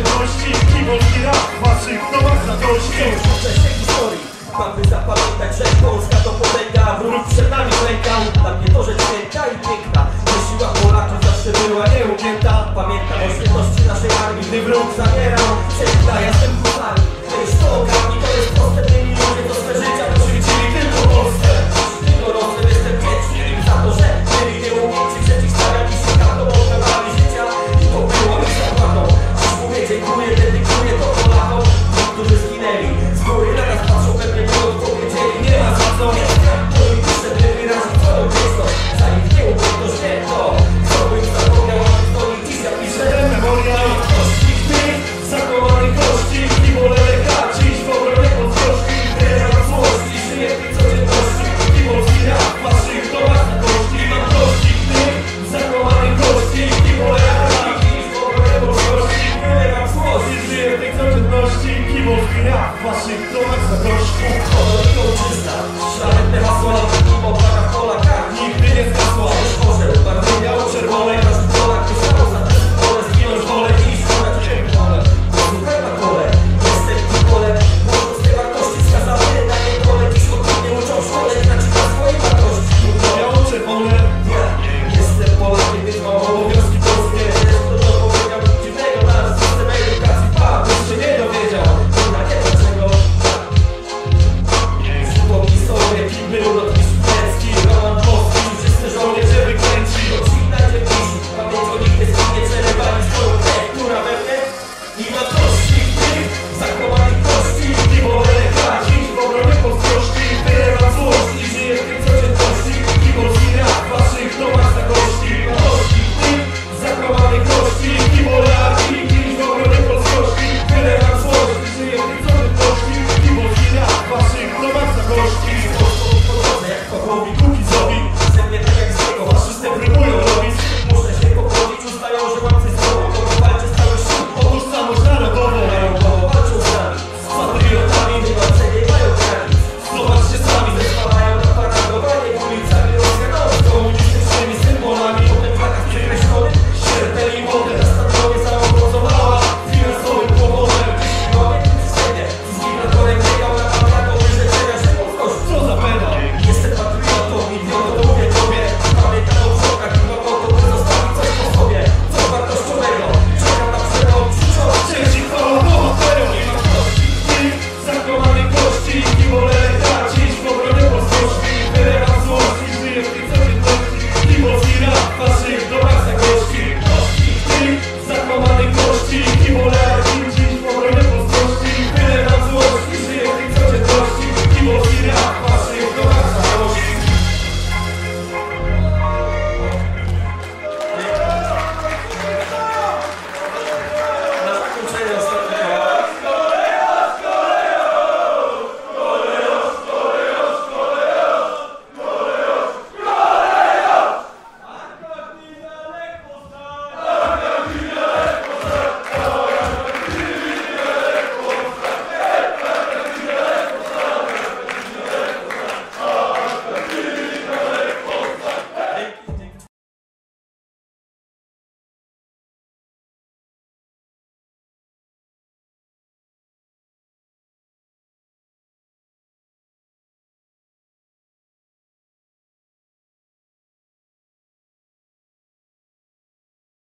codzienności Kiwolki rap w waszych domach radości Współczesnej historii. Mamy zapamiętać, że Polska to potęga. Wróg przed nami klęka, dla mnie to rzecz święta i piękna. Że siła Polaków zawsze była nieugięta. Pamiętam o świętości naszej armii, gdy wróg zabierał. Piękna, ja jestem 詳しい人が来たら、よろしくお願いします。